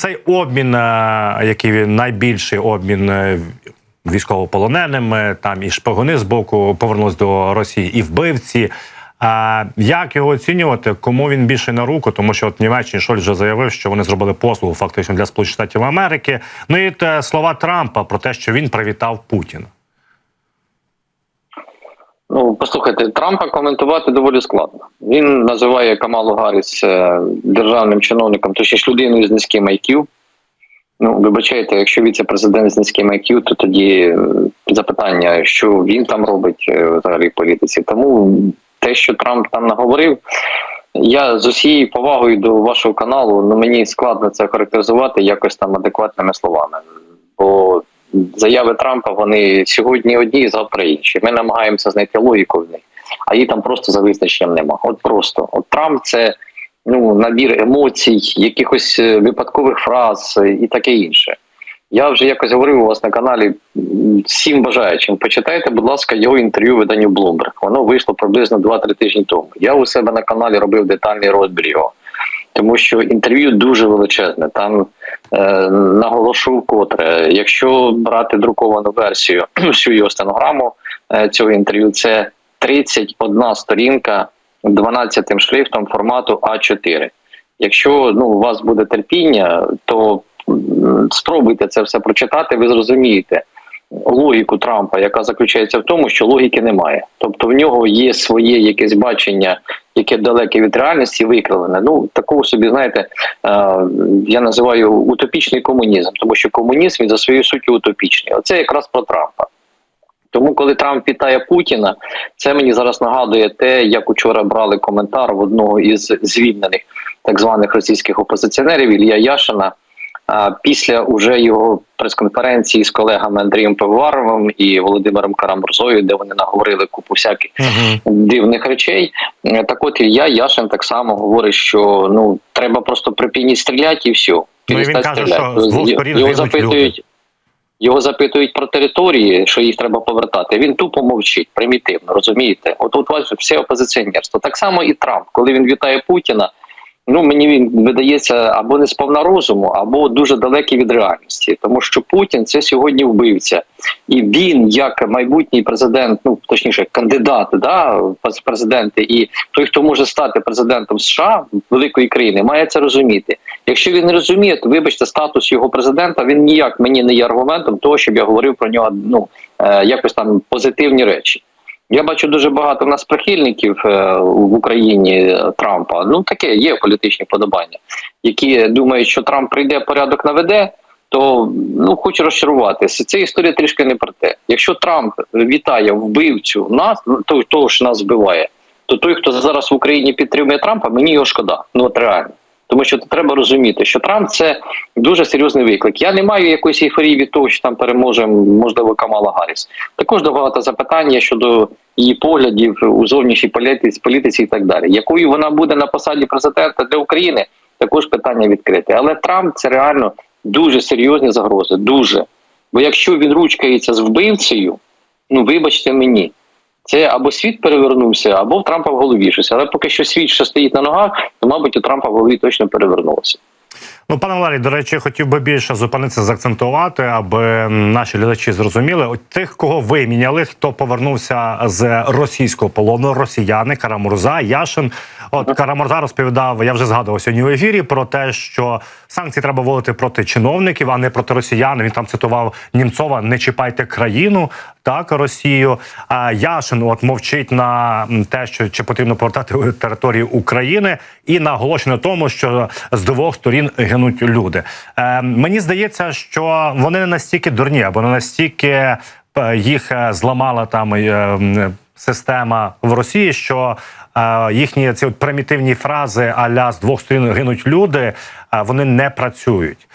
Цей обмін, е, який він найбільший обмін е, військовополоненими, там і шпигуни з боку повернулись до Росії, і вбивці. А як його оцінювати? Кому він більше на руку? Тому що от Німеччині Шольц вже заявив, що вони зробили послугу фактично для Сполучених Штатів Америки. Ну і слова Трампа про те, що він привітав Путіна. Ну, послухайте, Трампа коментувати доволі складно. Він називає Камалу Гарріс е, державним чиновником, точніше людиною з низьким IQ. Ну, вибачайте, якщо віце-президент з низьким IQ, то тоді е, запитання, що він там робить е, взагалі в політиці. Тому те, що Трамп там наговорив, я з усією повагою до вашого каналу, ну мені складно це характеризувати якось там адекватними словами. Бо заяви Трампа вони сьогодні одні, завтра інші. Ми намагаємося знайти логіку в них, а її там просто за визначенням нема. От просто от Трамп це ну набір емоцій, якихось е, випадкових фраз е, і таке інше. Я вже якось говорив у вас на каналі всім бажаючим. Почитайте, будь ласка, його інтерв'ю виданню Bloomberg. Воно вийшло приблизно 2-3 тижні тому. Я у себе на каналі робив детальний розбір його, тому що інтерв'ю дуже величезне. Там е, наголошу вкотре, якщо брати друковану версію, всю його стенограму е, цього інтерв'ю, це 31 сторінка 12 шрифтом формату А4. Якщо ну, у вас буде терпіння, то спробуйте це все прочитати, ви зрозумієте логіку Трампа, яка заключається в тому, що логіки немає. Тобто в нього є своє якесь бачення, яке далеке від реальності, викривлене. Ну такого собі, знаєте, е, я називаю утопічний комунізм, тому що комунізм за своєю суттю утопічний. Оце якраз про Трампа. Тому, коли Трамп вітає Путіна, це мені зараз нагадує те, як учора брали коментар в одного із звільнених так званих російських опозиціонерів Ілля Яшина. А після уже його прес-конференції з колегами Андрієм Пивоваровим і Володимиром Карамурзою, де вони наговорили купу всяких Угу. дивних речей. Так от Ілля Яшин так само говорить, що ну треба просто припиніть стріляти і все. Ну, і він каже, що з двох сторін його запитують. Його запитують про території, що їх треба повертати. Він тупо мовчить, примітивно, розумієте? От тут вас все опозиціонерство. Так само і Трамп, коли він вітає Путіна. Ну мені він видається або не сповна розуму, або дуже далекий від реальності, тому що Путін це сьогодні вбивця, і він, як майбутній президент, ну точніше, кандидат, да президенти, і той, хто може стати президентом США великої країни, має це розуміти. Якщо він не розуміє, то вибачте, статус його президента він ніяк мені не є аргументом того, щоб я говорив про нього ну е, якось там позитивні речі. Я бачу дуже багато в нас прихильників е, в Україні Трампа. Ну таке є політичні подобання, які думають, що Трамп прийде порядок наведе. То ну хочу розчаруватися. Ця історія трішки не про те. Якщо Трамп вітає вбивцю нас, ну, той, того що нас вбиває, то той, хто зараз в Україні підтримує Трампа, мені його шкода. Ну от реально. Тому що треба розуміти, що Трамп це дуже серйозний виклик. Я не маю якоїсь ейфорії від того, що там переможе можливо Камала Гарріс. Також багато запитання щодо її поглядів у зовнішній політиці, політиці і так далі. Якою вона буде на посаді президента для України? Також питання відкрите. Але Трамп це реально дуже серйозні загрози. Дуже. Бо якщо він ручкається з вбивцею, ну вибачте мені. Це або світ перевернувся, або в Трампа в голові щось. Але поки що світ ще стоїть на ногах, то мабуть у Трампа в голові точно перевернулося. Ну, пане Валерій, до речі, хотів би більше зупинитися, заакцентувати, аби наші глядачі зрозуміли. От тих, кого виміняли, хто повернувся з російського полону, росіяни, Карамурза, Яшин. От Карамурза розповідав, я вже згадував сьогодні в ефірі про те, що санкції треба вводити проти чиновників, а не проти росіян. Він там цитував Німцова: не чіпайте країну, так Росію. А Яшин от мовчить на те, що чи потрібно повертати територію України, і наголошено на тому, що з двох сторін гинуть люди. Е, мені здається, що вони не настільки дурні, або не настільки е, їх е, зламала там. е, Система в Росії, що е, їхні ці от примітивні фрази аля з двох сторін гинуть люди, вони не працюють.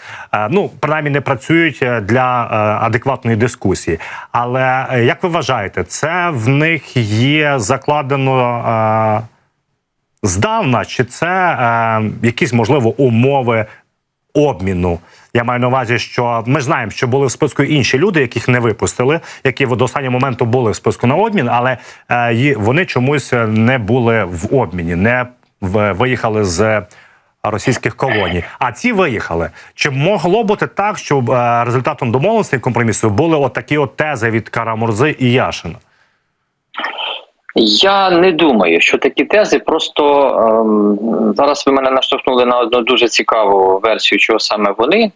Ну принаймні не працюють для адекватної дискусії. Але як ви вважаєте, це в них є закладено здавна, чи це якісь можливо умови обміну? Я маю на увазі, що ми знаємо, що були в списку інші люди, яких не випустили, які до останнього моменту були в списку на обмін, але е, вони чомусь не були в обміні, не в, виїхали з е, російських колоній. А ці виїхали. Чи могло бути так, що е, результатом домовленостей компромісу були от такі от тези від Карамурзи і Яшина? Я не думаю, що такі тези просто ем, зараз ви мене наштовхнули на одну дуже цікаву версію, чого саме вони е,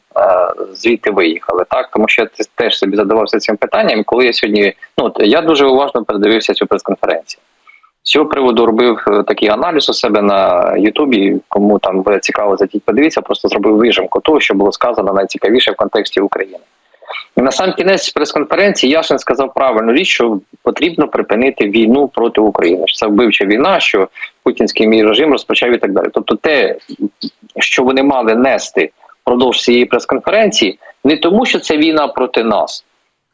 звідти виїхали. Так, тому що я теж собі задавався цим питанням. Коли я сьогодні, ну я дуже уважно передивився цю прес-конференцію. З цього приводу робив е, такий аналіз у себе на Ютубі. Кому там буде цікаво зайдіть, подивіться, просто зробив вижимку того, що було сказано найцікавіше в контексті України. І на сам кінець прес-конференції Яшин сказав правильну річ, що потрібно припинити війну проти України. Що це вбивча війна, що путінський мій режим розпочав і так далі. Тобто, те, що вони мали нести впродовж цієї прес-конференції, не тому, що це війна проти нас,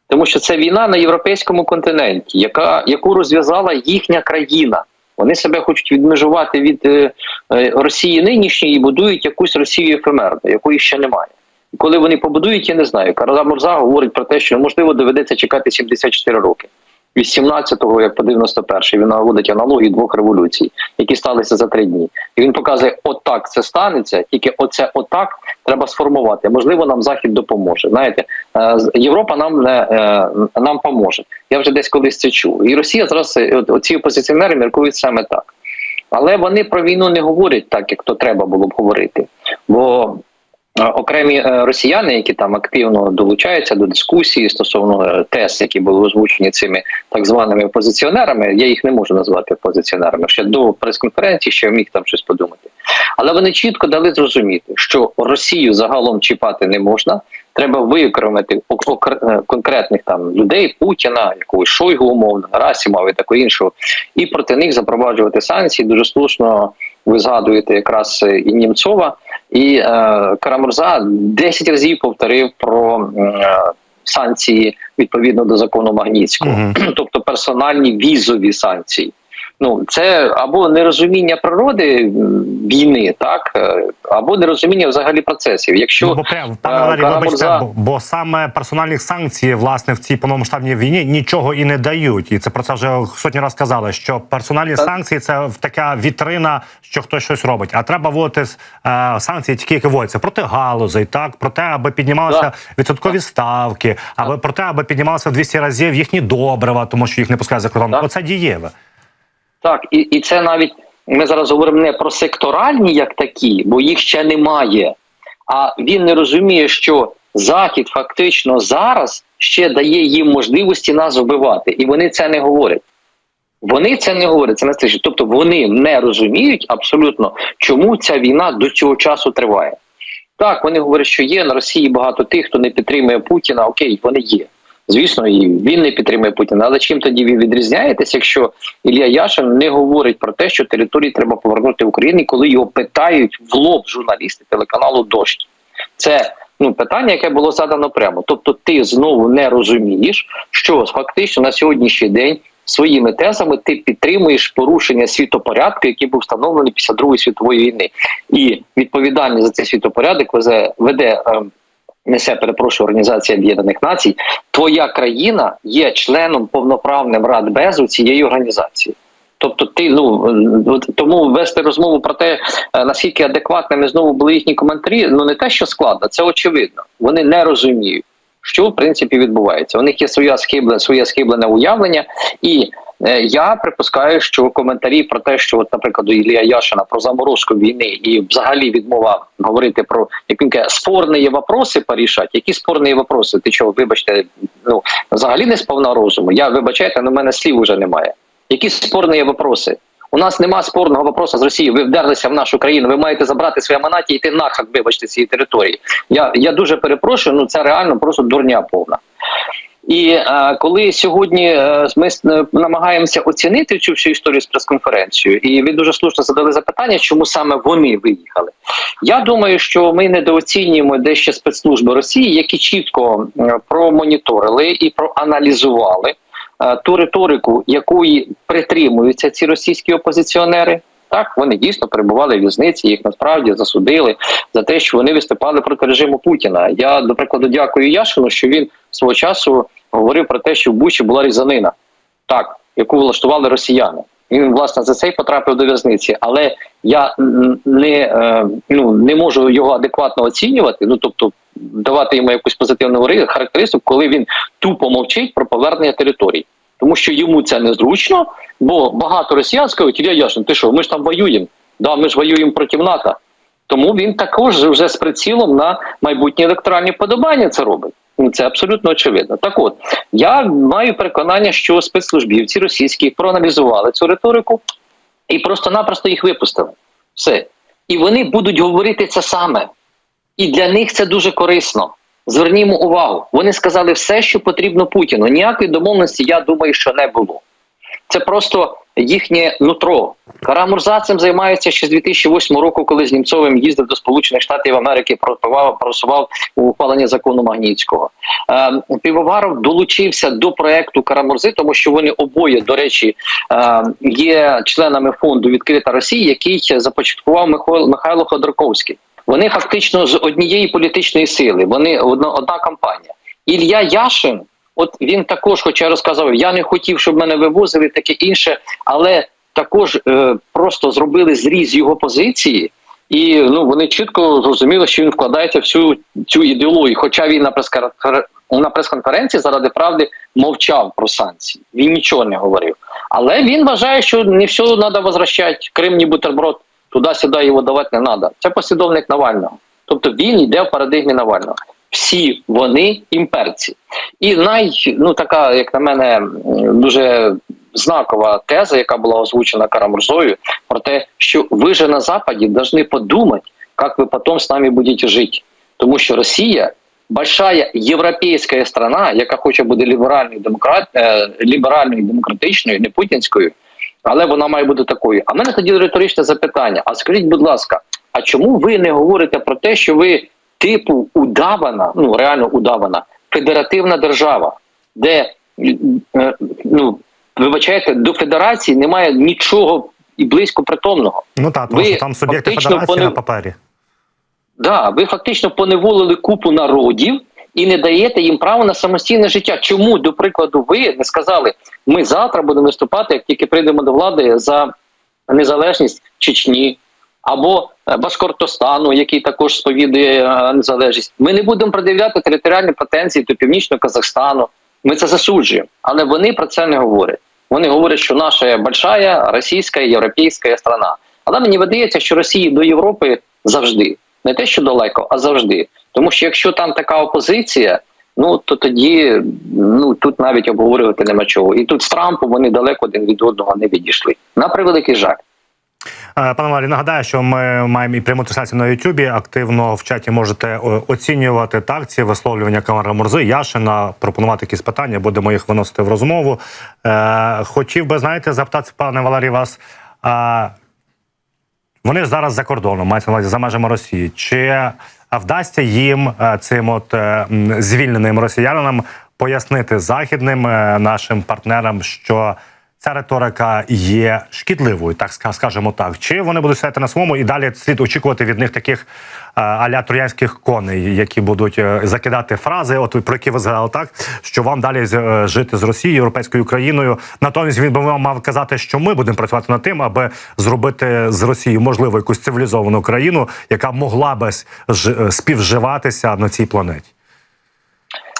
тому що це війна на європейському континенті, яка яку розв'язала їхня країна. Вони себе хочуть відмежувати від е, е, Росії нинішньої і будують якусь Росію ефемерну, якої ще немає. Коли вони побудують, я не знаю. Карада Мурза говорить про те, що можливо доведеться чекати 74 роки. Від 17-го, як по 91-й, він наводить аналогії двох революцій, які сталися за три дні. І він показує, отак це станеться, тільки оце отак треба сформувати. Можливо, нам Захід допоможе. Знаєте, е, Європа нам не е, нам поможе. Я вже десь колись це чув. І Росія зараз е, оці опозиціонери міркують саме так. Але вони про війну не говорять так, як то треба було б говорити. Бо окремі е, росіяни, які там активно долучаються до дискусії стосовно е, тез, які були озвучені цими так званими опозиціонерами, я їх не можу назвати опозиціонерами. Ще до прес-конференції ще міг там щось подумати. Але вони чітко дали зрозуміти, що Росію загалом чіпати не можна. Треба е, конкретних там людей, Путіна, якогось Шойгу, умовно, Герасимова і такого іншого, і проти них запроваджувати санкції. Дуже слушно ви згадуєте якраз е, і Німцова. І е, Карамурза 10 разів повторив про е, санкції відповідно до закону Магнітського, Мгм. тобто персональні візові санкції. Ну це або нерозуміння природи війни, так е, або нерозуміння взагалі процесів. Якщо Ну, бо прям, пане е, Валерій, вибачте, бо, бо саме персональних санкцій, власне, в цій повномасштабній війні нічого і не дають. І це про це вже сотні разів сказали, що персональні Так. санкції це така вітрина, що хтось щось робить. А треба вводити е, санкції, тільки які вводяться проти галузей, так про те, аби піднімалися Так. відсоткові ставки, аби про те, аби піднімалися в 200 разів їхні добрива, тому що їх не пускають за кордон. Оце дієве. Так, і, і це навіть ми зараз говоримо не про секторальні як такі, бо їх ще немає. А він не розуміє, що Захід фактично зараз ще дає їм можливості нас вбивати, і вони це не говорять. Вони це не говорять, це не стежить. Тобто вони не розуміють абсолютно, чому ця війна до цього часу триває. Так, вони говорять, що є на Росії багато тих, хто не підтримує Путіна. Окей, вони є. Звісно, і він не підтримує Путіна. Але чим тоді ви відрізняєтесь, якщо Ілля Яшин не говорить про те, що території треба повернути Україні, коли його питають в лоб журналісти телеканалу Дощ? Це ну питання, яке було задано прямо. Тобто, ти знову не розумієш, що фактично на сьогоднішній день своїми тезами ти підтримуєш порушення світопорядку, який був встановлений після Другої світової війни, і відповідальність за цей світопорядок веде, веде ем, несе, перепрошую, Організація Об'єднаних Націй. Твоя країна є членом повноправним Радбезу цієї організації. Тобто, ти ну тому вести розмову про те, е, наскільки адекватними знову були їхні коментарі, ну не те, що складно, це очевидно. Вони не розуміють, що в принципі відбувається. У них є своя схиблене, своє схиблене уявлення, і я припускаю, що коментарі про те, що, от, наприклад, у Ілія Яшина про заморозку війни і взагалі відмова говорити про які спорні вопроси порішати. Які спорні вопроси? Ти чого, вибачте, ну взагалі не сповна розуму. Я вибачайте, але в мене слів вже немає. Які спорні вопроси? У нас нема спорного вопросу з Росією. Ви вдерлися в нашу країну. Ви маєте забрати свої манаті і йти нахак, вибачте, цієї території. Я, я дуже перепрошую, ну це реально просто дурня повна. І е, коли сьогодні е, ми е, намагаємося оцінити цю всю історію з прес-конференцією, і ви дуже слушно задали запитання, чому саме вони виїхали. Я думаю, що ми недооцінюємо дещо спецслужби Росії, які чітко промоніторили і проаналізували е, ту риторику, якої притримуються ці російські опозиціонери. Так, вони дійсно перебували в в'язниці, їх насправді засудили за те, що вони виступали проти режиму Путіна. Я, до прикладу, дякую Яшину, що він свого часу говорив про те, що в Бучі була різанина, так, яку влаштували росіяни. Він власне за це й потрапив до в'язниці. Але я не, е, ну, не можу його адекватно оцінювати. Ну тобто давати йому якусь позитивну характеристику, коли він тупо мовчить про повернення територій. Тому що йому це незручно, бо багато росіян скажуть, Ілля Яшин, ти що, ми ж там воюємо. Да, ми ж воюємо проти НАТО. Тому він також вже з прицілом на майбутні електоральні подобання це робить. Це абсолютно очевидно. Так от я маю переконання, що спецслужбівці російські проаналізували цю риторику і просто-напросто їх випустили. Все. І вони будуть говорити це саме. І для них це дуже корисно. Звернімо увагу. Вони сказали все, що потрібно Путіну. Ніякої домовленості, я думаю, що не було. Це просто їхнє нутро. Карамурза цим займається ще з 2008 року, коли з Німцовим їздив до Сполучених Штатів Америки, пропивав, просував ухвалення закону Магнітського. Е, Півоваров долучився до проекту Карамурзи, тому що вони обоє, до речі, е, є членами фонду Відкрита Росія, який започаткував Михайло, Ходорковський. Вони фактично з однієї політичної сили. Вони одна, одна кампанія. Ілля Яшин. От він також, хоча розказав, я не хотів, щоб мене вивозили, таке інше, але також е, просто зробили зріз його позиції, і ну вони чітко зрозуміли, що він вкладається в всю цю ідеологію. Хоча він на на прес-конференції заради правди мовчав про санкції. Він нічого не говорив. Але він вважає, що не все треба возвращати. Крим, ні бутерброд, туди-сюди його давати не треба. Це послідовник Навального. Тобто він йде в парадигмі Навального. Всі вони імперці. І най, ну така, як на мене, дуже знакова теза, яка була озвучена Карамурзою, про те, що ви же на Западі повинні подумати, як ви потім з нами будете жити. Тому що Росія большая європейська страна, яка хоче бути ліберальною демократ, е, ліберальною демократичною, не путінською, але вона має бути такою. А в мене тоді риторичне запитання: а скажіть, будь ласка, а чому ви не говорите про те, що ви типу удавана, ну реально удавана, федеративна держава, де е, ну вибачайте, до федерації немає нічого і близько притомного. Ну так, тому Ви що там суб'єкти федерації понев- на папері. Да, ви фактично поневолили купу народів і не даєте їм право на самостійне життя. Чому, до прикладу, ви не сказали, ми завтра будемо виступати, як тільки прийдемо до влади за незалежність Чечні або е, Башкортостану, який також сповідує е, незалежність. Ми не будемо пред'являти територіальні претензії до північного Казахстану. Ми це засуджуємо, але вони про це не говорять. Вони говорять, що наша большая російська європейська страна. Але мені видається, що Росії до Європи завжди не те, що далеко, а завжди. Тому що якщо там така опозиція, ну то тоді ну тут навіть обговорювати нема чого. І тут з Трампом вони далеко один від одного не відійшли. На превеликий жаль. Е, Пане Валі, нагадаю, що ми маємо і пряму трансляцію на Ютубі. Активно в чаті можете е, оцінювати так ці висловлювання Камара Мурзи, Яшина, пропонувати якісь питання, будемо їх виносити в розмову. Е, хотів би, знаєте, запитати, пане Валерій, вас. Вони ж зараз за кордоном, мається на увазі за межами Росії. Чи вдасться їм цим от звільненим росіянам пояснити західним нашим партнерам, що ця риторика є шкідливою, так скажемо так. Чи вони будуть стояти на своєму і далі слід очікувати від них таких е, аля троянських коней, які будуть е, закидати фрази, от про які ви згадали так, що вам далі е, жити з Росією, європейською країною. Натомість він би вам мав казати, що ми будемо працювати над тим, аби зробити з Росії можливо якусь цивілізовану країну, яка могла би співживатися на цій планеті.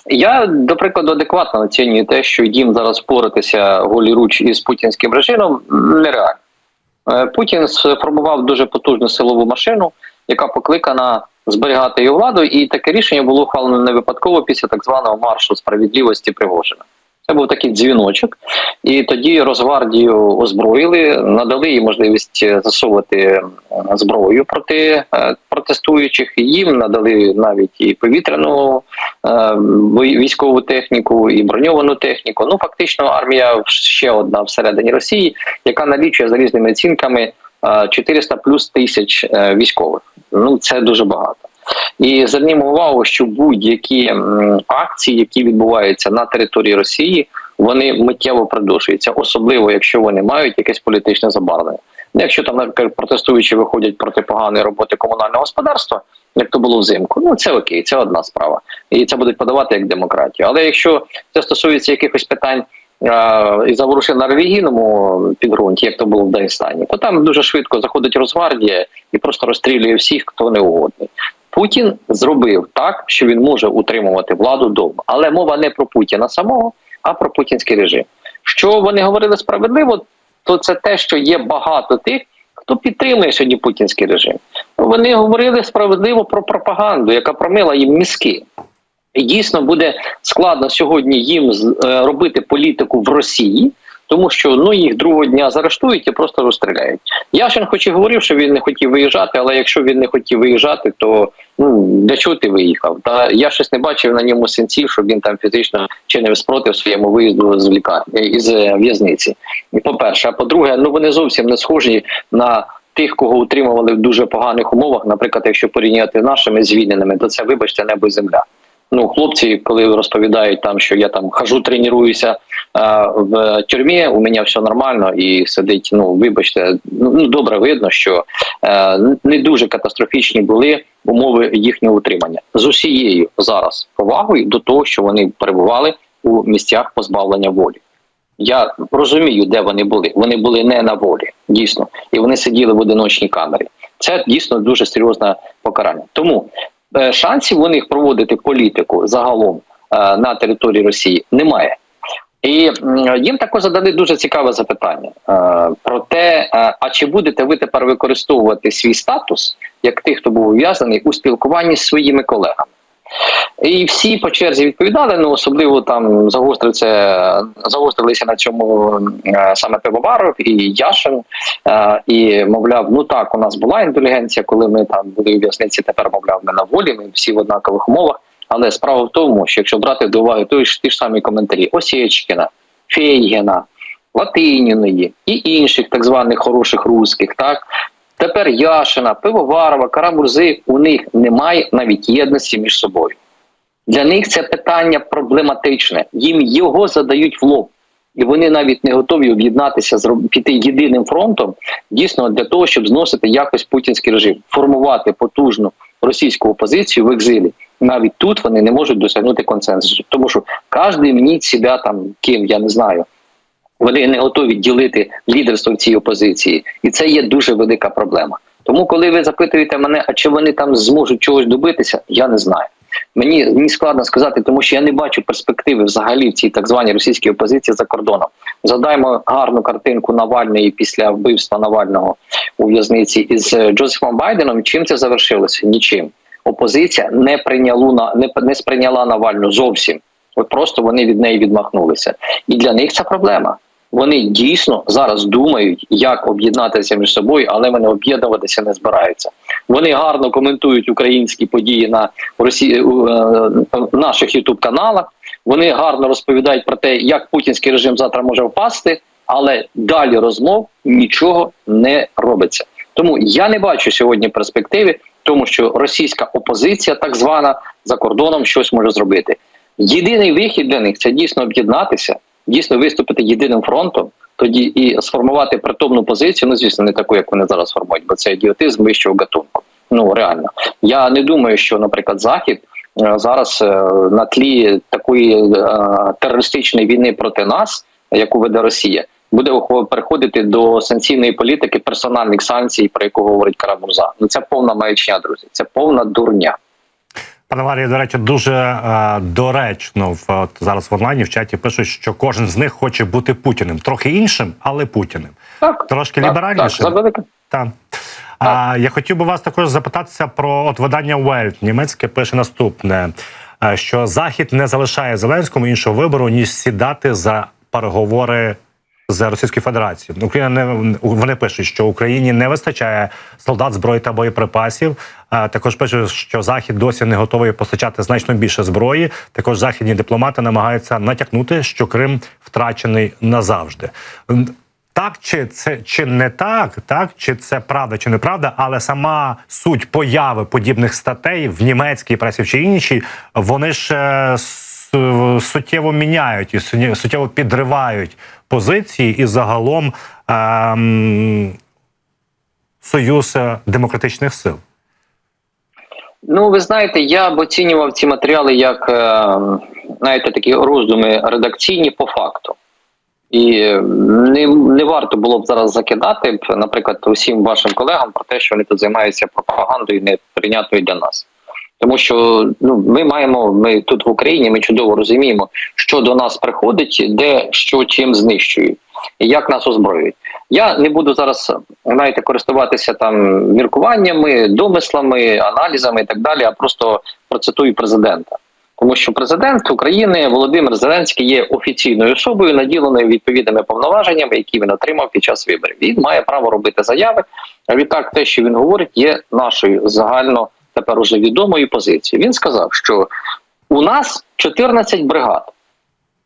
Я, до прикладу, адекватно оцінюю те, що їм зараз впоратися голіруч із путінським режимом нереально. Е, Путін сформував дуже потужну силову машину, яка покликана зберігати його владу, і таке рішення було ухвалено не випадково після так званого маршу справедливості Пригожина. Це був такий дзвіночок, і тоді Росгвардію озброїли, надали їй можливість е, засовувати е, зброю проти е, протестуючих. Їм надали навіть і повітряну військову техніку, і броньовану техніку. Ну фактично, армія ще одна всередині Росії, яка налічує за різними оцінками е, 400 плюс тисяч військових. Ну це дуже багато. І звернімо увагу, що будь-які акції, які відбуваються на території Росії, вони миттєво придушуються, особливо якщо вони мають якесь політичне забарвлення. Ну, Якщо там, наприклад, протестуючі виходять проти поганої роботи комунального господарства, як то було взимку, ну це окей, це одна справа, і це будуть подавати як демократію. Але якщо це стосується якихось питань і заворушив на релігійному підґрунті, як то було в Дагестані, то там дуже швидко заходить Росгвардія і просто розстрілює всіх, хто не угодний. Путін зробив так, що він може утримувати владу вдома. Але мова не про Путіна самого, а про путінський режим. Що вони говорили справедливо, то це те, що є багато тих, хто підтримує сьогодні путінський режим. Вони говорили справедливо про пропаганду, яка промила їм мізки. І дійсно буде складно сьогодні їм е, робити політику в Росії, тому що ну їх другого дня заарештують і просто розстріляють. Яшин хоч і говорив, що він не хотів виїжджати, але якщо він не хотів виїжджати, то ну для чого ти виїхав? Та я щось не бачив на ньому сенсів, щоб він там фізично чинив спротив своєму виїзду з лікарні із е, в'язниці. І по-перше, а по-друге, ну вони зовсім не схожі на. Тих, кого утримували в дуже поганих умовах, наприклад, якщо порівняти нашими звільненими, то це, вибачте, небо і земля. Ну, хлопці, коли розповідають там, що я там хожу, тренуюся е, в тюрмі, у мене все нормально і сидить. Ну, вибачте, ну ну, добре видно, що е, не дуже катастрофічні були умови їхнього утримання з усією зараз повагою до того, що вони перебували у місцях позбавлення волі. Я розумію, де вони були. Вони були не на волі, дійсно, і вони сиділи в одиночній камері. Це дійсно дуже серйозне покарання. Тому е, шансів у них проводити політику загалом е, на території Росії немає. І їм також задали дуже цікаве запитання е, про те, е, а чи будете ви тепер використовувати свій статус як тих, хто був ув'язаний у спілкуванні з своїми колегами. І всі по черзі відповідали, ну особливо там загострилися на цьому е, саме Пивоваров і Яшин. І мовляв, ну так, у нас була інтелігенція, коли ми там були у в'язниці, тепер мовляв, ми на волі, ми всі в однакових умовах. Але справа в тому, що якщо брати до уваги той ж ті ж самі коментарі Осєчкіна, Фейгіна, Латиніної і інших так званих хороших русських, так тепер Яшина, Пивоварова, Карамурзи, у них немає навіть єдності між собою. Для них це питання проблематичне. Їм його задають в лоб. І вони навіть не готові об'єднатися, зроб- піти єдиним фронтом дійсно для того, щоб зносити якось путінський режим, формувати потужну російську опозицію в екзилі. Навіть тут вони не можуть досягнути консенсусу, тому що кожен мніть себе там ким, я не знаю. Вони не готові ділити лідерство в цій опозиції, і це є дуже велика проблема. Тому, коли ви запитуєте мене, а чи вони там зможуть чогось добитися, я не знаю. Мені, мені складно сказати, тому що я не бачу перспективи взагалі в цій так званій російській опозиції за кордоном. Згадаємо гарну картинку Навальної після вбивства Навального у в'язниці із е, Джозефом Байденом. Чим це завершилося? Нічим. Опозиція не прийнялу на не, не сприйняла Навальну зовсім. От просто вони від неї відмахнулися. І для них це проблема. Вони дійсно зараз думають, як об'єднатися між собою, але вони об'єднуватися не збираються. Вони гарно коментують українські події на Росії е, наших ютуб каналах. Вони гарно розповідають про те, як путінський режим завтра може впасти, але далі розмов нічого не робиться. Тому я не бачу сьогодні перспективи, тому що російська опозиція, так звана за кордоном, щось може зробити. Єдиний вихід для них це дійсно об'єднатися, дійсно виступити єдиним фронтом, тоді і сформувати притомну позицію. Ну звісно, не таку, як вони зараз формують, бо це ідіотизм вищого гатунку. Ну реально, я не думаю, що, наприклад, захід е, зараз е, на тлі такої е, терористичної війни проти нас, яку веде Росія, буде переходити до санкційної політики персональних санкцій, про яку говорить Карамурза. Ну це повна маячня, друзі. Це повна дурня. Пане Валерію, до речі, дуже е, доречно в от зараз в онлайні в чаті пишуть, що кожен з них хоче бути путіним, трохи іншим, але путіним. Так Трошки так, ліберальніше. Так. Так. А, я хотів би вас також запитатися про от видання Welt. Німецьке пише наступне: е, що Захід не залишає Зеленському іншого вибору, ніж сідати за переговори з Російською Федерацією. Україна не вони пишуть, що Україні не вистачає солдат, зброї та боєприпасів. Також пишуть, що Захід досі не готовий постачати значно більше зброї. Також західні дипломати намагаються натякнути, що Крим втрачений назавжди. Так, чи це чи не так, так чи це правда, чи неправда, але сама суть появи подібних статей в німецькій пресі чи іншій, вони ж е, суттєво міняють і суттєво- підривають позиції і загалом ем, союз е, демократичних сил. Ну, ви знаєте, я б оцінював ці матеріали як е, знаєте, такі роздуми редакційні по факту. І е, не, не варто було б зараз закидати, наприклад, усім вашим колегам про те, що вони тут займаються пропагандою неприйнятною для нас. Тому що ну ми маємо, ми тут в Україні, ми чудово розуміємо, що до нас приходить, де що чим знищують і як нас озброюють. Я не буду зараз знаєте, користуватися там міркуваннями, домислами, аналізами і так далі, а просто процитую президента. Тому що президент України Володимир Зеленський є офіційною особою, наділеною відповідними повноваженнями, які він отримав під час виборів. Він має право робити заяви. А відтак, те, що він говорить, є нашою загально тепер уже відомою позицією. Він сказав, що у нас 14 бригад,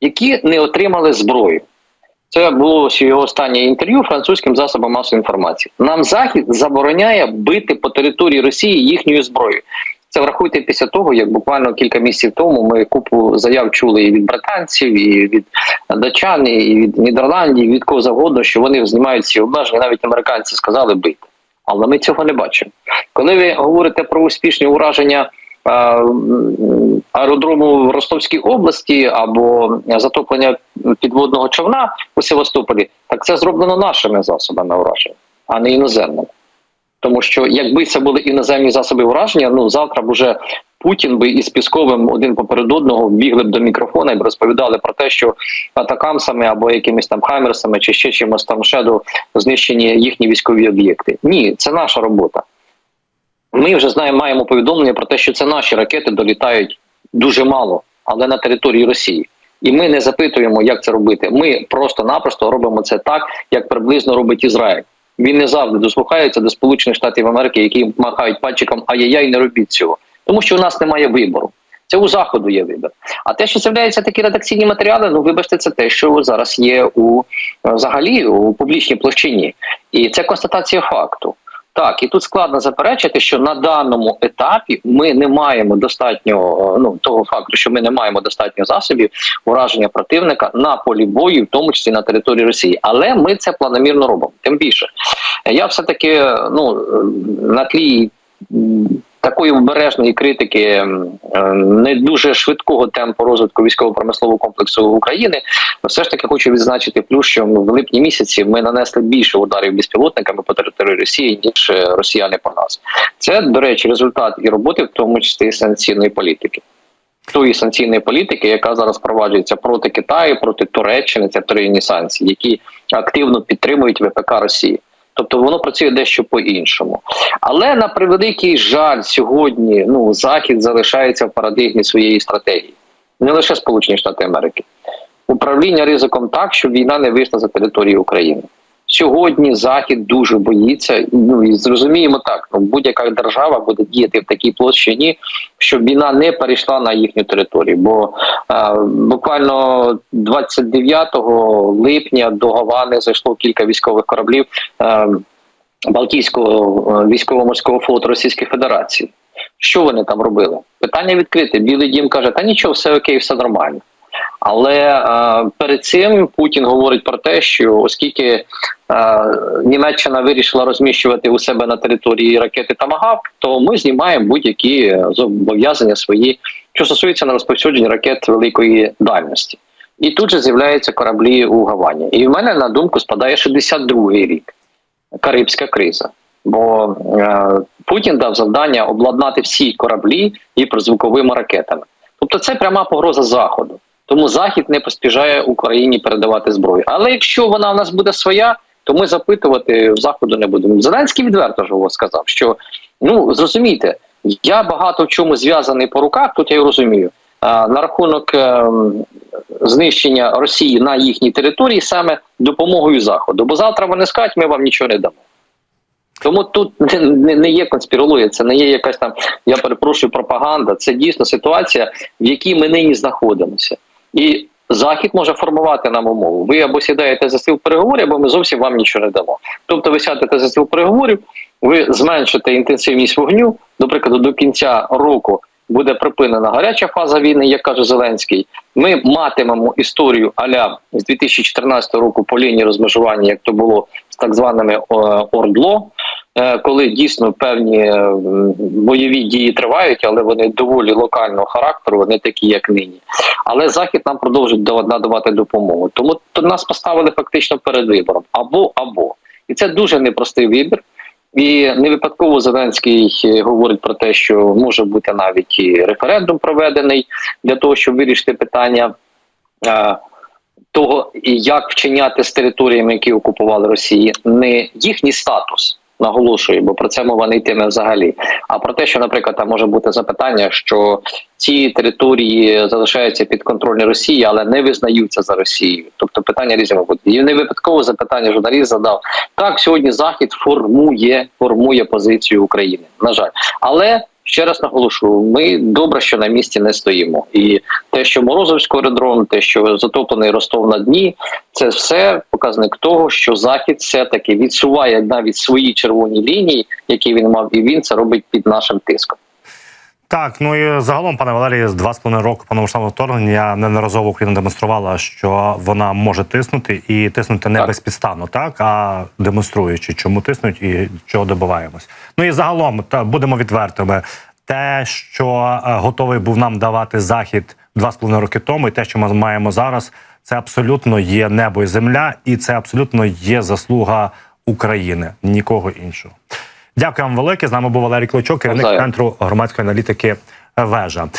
які не отримали зброю. Це було його останнє інтерв'ю французьким засобам масової інформації. Нам захід забороняє бити по території Росії їхньою зброєю. Це врахуйте після того, як буквально кілька місяців тому ми купу заяв чули і від британців, і від датчан, і від Нідерландів, від кого завгодно, що вони знімають ці обмеження. Навіть американці сказали бити. Але ми цього не бачимо. Коли ви говорите про успішні ураження е, аеродрому в Ростовській області або затоплення підводного човна у Севастополі, так це зроблено нашими засобами ураження, а не іноземними. Тому що якби це були іноземні засоби ураження, ну завтра б уже Путін би із Пісковим один поперед одного бігли б до мікрофона і б розповідали про те, що атакамсами або якимись там хаймерсами чи ще чимось там ще до знищені їхні військові об'єкти. Ні, це наша робота. Ми вже знаємо, маємо повідомлення про те, що це наші ракети долітають дуже мало, але на території Росії. І ми не запитуємо, як це робити. Ми просто-напросто робимо це так, як приблизно робить Ізраїль. Він не завжди дослухається до Сполучених Штатів Америки, які махають пальчиком ай-яй-яй, не робіть цього. Тому що у нас немає вибору. Це у заходу є вибір. А те, що з'являються такі редакційні матеріали, ну вибачте, це те, що зараз є у е, взагалі у публічній площині, і це констатація факту. Так, і тут складно заперечити, що на даному етапі ми не маємо достатньо ну того факту, що ми не маємо достатньо засобів ураження противника на полі бою, в тому числі на території Росії. Але ми це планомірно робимо. Тим більше, я все таки ну на тлі. Такої обережної критики е, не дуже швидкого темпу розвитку військово-промислового комплексу України, все ж таки хочу відзначити плюс, що в липні місяці ми нанесли більше ударів безпілотниками по території Росії ніж е, росіяни по нас. Це до речі, результат і роботи, в тому числі санкційної політики. Тої санкційної політики, яка зараз впроваджується проти Китаю, проти Туреччини, це вторинні санкції, які активно підтримують ВПК Росії. Тобто воно працює дещо по-іншому. Але на превеликий жаль, сьогодні ну захід залишається в парадигмі своєї стратегії, не лише Сполучені Штати Америки. Управління ризиком так, щоб війна не вийшла за територію України. Сьогодні Захід дуже боїться, ну і зрозуміємо так, ну будь-яка держава буде діяти в такій площині, щоб війна не перейшла на їхню територію. Бо е, буквально 29 липня до Гавани зайшло кілька військових кораблів е, Балтійського е, військово-морського флоту Російської Федерації. Що вони там робили? Питання відкрите. Білий дім каже: та нічого, все окей, все нормально. Але е, перед цим Путін говорить про те, що оскільки е, Німеччина вирішила розміщувати у себе на території ракети Тамагавк, то ми знімаємо будь-які зобов'язання свої, що стосується на розповсюдження ракет великої дальності. І тут же з'являються кораблі у Гавані. І в мене на думку спадає 62-й рік Карибська криза. Бо е, Путін дав завдання обладнати всі кораблі гіперзвуковими ракетами. Тобто це пряма погроза Заходу. Тому Захід не поспішає Україні передавати зброю. Але якщо вона в нас буде своя, то ми запитувати в заходу не будемо. Зеленський відверто ж сказав, що ну зрозумійте, я багато в чому зв'язаний по руках, тут я й розумію. На рахунок е, знищення Росії на їхній території саме допомогою Заходу. Бо завтра вони скажуть, ми вам нічого не дамо. Тому тут не, не є конспірологія, це не є якась там, я перепрошую, пропаганда. Це дійсно ситуація, в якій ми нині знаходимося. І Захід може формувати нам умову. Ви або сідаєте за стіл переговорів, або ми зовсім вам нічого не дамо. Тобто ви сядете за стіл переговорів, ви зменшите інтенсивність вогню, до прикладу, до кінця року буде припинена гаряча фаза війни, як каже Зеленський. Ми матимемо історію аля з 2014 року по лінії розмежування, як то було з так званими е, ОРДЛО. Е, коли дійсно певні е, бойові дії тривають, але вони доволі локального характеру, вони такі, як нині. Але захід нам продовжує дава- надавати допомогу. Тому то нас поставили фактично перед вибором або або, і це дуже непростий вибір. І не випадково Зеленський е, говорить про те, що може бути навіть і референдум проведений для того, щоб вирішити питання того, як вчиняти з територіями, які окупували Росії, не їхній статус. Наголошую, бо про це мова не йтиме взагалі. А про те, що, наприклад, там може бути запитання, що ці території залишаються під контролем Росії, але не визнаються за Росією. Тобто питання різними будуть. І не випадково запитання журналіст задав. Так, сьогодні Захід формує, формує позицію України. На жаль, але ще раз наголошую: ми добре, що на місці не стоїмо. І те, що Морозовський аеродром, те, що затоплений Ростов на дні, це все показник того, що Захід все таки відсуває навіть свої червоні лінії, які він мав, і він це робить під нашим тиском. Так, ну і загалом, пане Валерії, з два з половиною року повномасштабного вторгнення неодноразово Україна демонструвала, що вона може тиснути і тиснути не Так. безпідставно, так а демонструючи, чому тиснуть і чого добиваємось. Ну і загалом, та будемо відвертими. Те, що е, готовий був нам давати захід два з половиною роки тому, і те, що ми маємо зараз, це абсолютно є небо і земля, і це абсолютно є заслуга України, нікого іншого. Дякую вам велике. З нами був Валерій Клочок, керівник центру громадської аналітики Вежа.